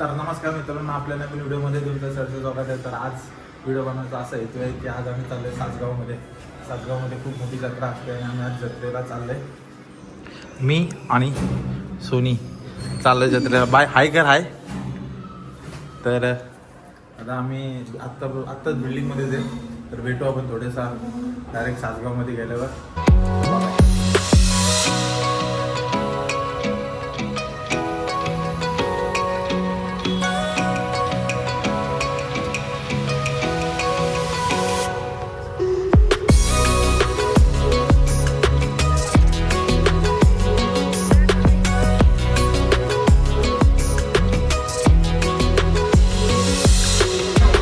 तर नमस्कार मित्रांनो आपल्या नवीन व्हिडिओमध्ये तुमचं सरचं स्वागत आहे. तर आज व्हिडिओ बनवायचा असा हेतू आहे की आज आम्ही चाललो आहे सासगावमध्ये. सासगावमध्ये खूप मोठी जत्रा असते आणि आम्ही आज जत्रेला चाललो आहे मी आणि सोनी चाललो आहे जत्रेला. बाय हाय कर हाय. तर आता आम्ही आत्ता आत्ताच बिल्डिंगमध्ये आहे तर भेटू आपण थोडेसा. डायरेक्ट सासगावमध्ये गेल्यावर.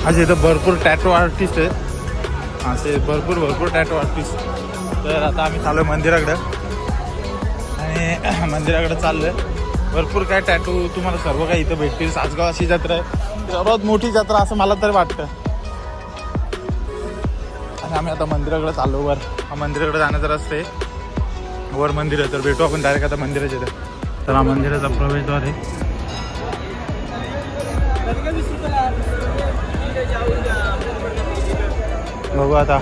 असे इथं भरपूर टॅटो आर्टिस्ट आहेत. असे भरपूर भरपूर टॅटो आर्टिस्ट तर आता आम्ही चाललो आहे मंदिराकडं. आणि मंदिराकडं चाललो आहे भरपूर काय टॅटू तुम्हाला सर्व काही इथं भेटतील. सासगाव अशी जत्रा आहे. सर्वात मोठी जत्रा असं मला तर वाटतं. आणि आम्ही आता मंदिराकडे चाललो वर. हा मंदिराकडे जाण्याचा रस्ता आहे. वर मंदिर आहे. तर भेटू आपण डायरेक्ट आता मंदिराच्या इथं. तर हा मंदिराचा प्रवेशद्वार आहे. बघू आता.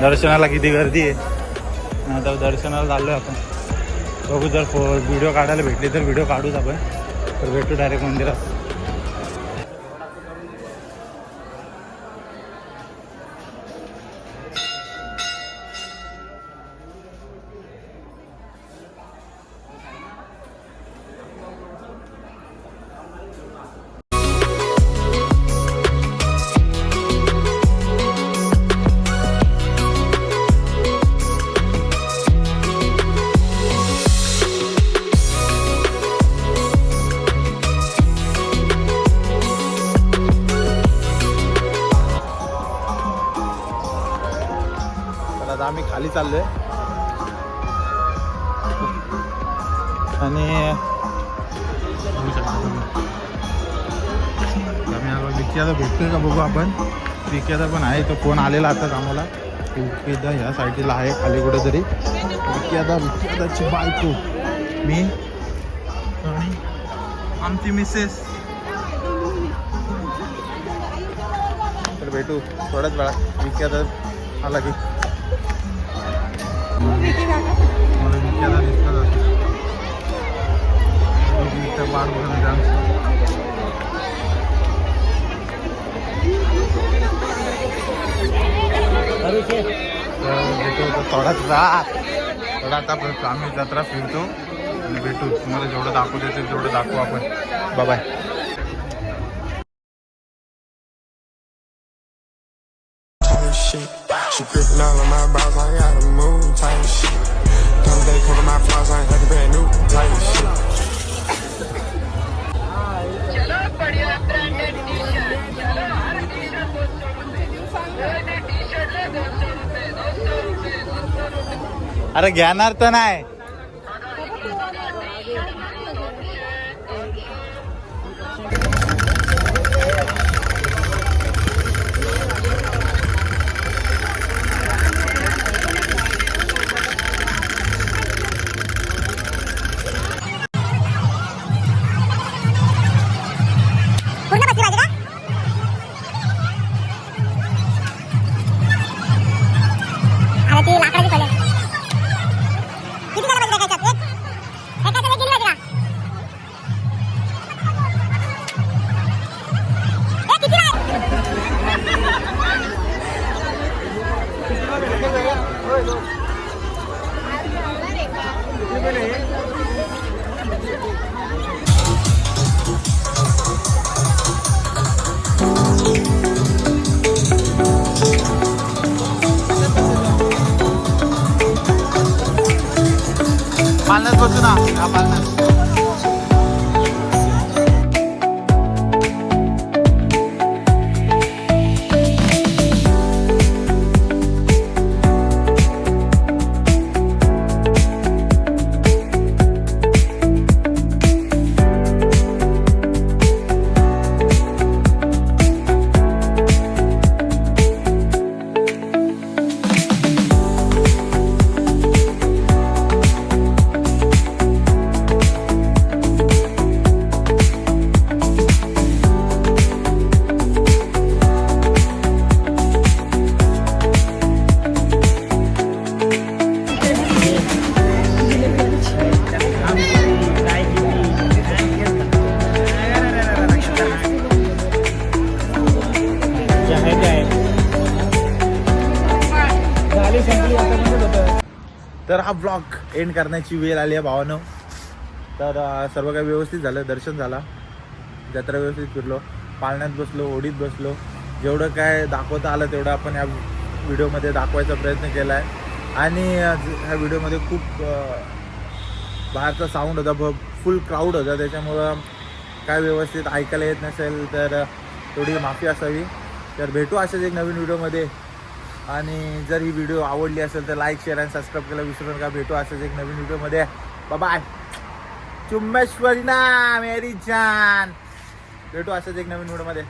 दर्शनाला किती गर्दी आहे. आता दर्शनाला चाललोय आपण. बघू जर फो व्हिडिओ काढायला भेटले तर व्हिडिओ काढूच आपण. तर भेटू डायरेक्ट मंदिरात. आता आम्ही खाली चाललोय. आणि आम्ही भेटतोय का बघू आपण. विक्याचा पण आहे तो फोन आलेला आताच आम्हाला विक्यादा ह्या साईडला आहे खाली कुठेतरी. विक्यादा विक्यादाची बायको. मी. आणि आमची मिसेस. तर भेटू थोड्याच वेळा विक्यादा आला की. थोडाच राहत. थोडा आता आम्ही जत्रा फिरतो. आणि भेटू तुम्हाला जेवढं दाखवू देतील तेवढं दाखवू आपण बाबाय shit. She gripping all of my balls, I gotta moon type shit. Come day, cover my flaws, I ain't had to brand new type shit. अरे घेणार तर नाही पालनात बसू ना हा तर हा ब्लॉग एंड करण्याची वेळ आली आहे भावानं. तर सर्व काही व्यवस्थित झालं दर्शन झाला. जत्रा व्यवस्थित फिरलो. पाळण्यात बसलो ओढीत बसलो. जेवढं काय दाखवता आलं तेवढं आपण या व्हिडिओमध्ये दाखवायचा प्रयत्न केला आहे आणि ह्या व्हिडिओमध्ये खूप बाहेरचा साऊंड होता भ फुल क्राऊड होता. त्याच्यामुळं काय व्यवस्थित ऐकायला येत नसेल तर थोडी माफी असावी. तर भेटू अशाच एक नवीन व्हिडिओमध्ये. आणि जर ही व्हिडिओ आवडली असेल तर लाईक शेअर आणि सबस्क्राईब केला विसरू नका. भेटू असंच एक नवीन व्हिडिओमध्ये बाय चुम्मेश्वरी ना मेरी जान. भेटू असंच एक नवीन व्हिडिओमध्ये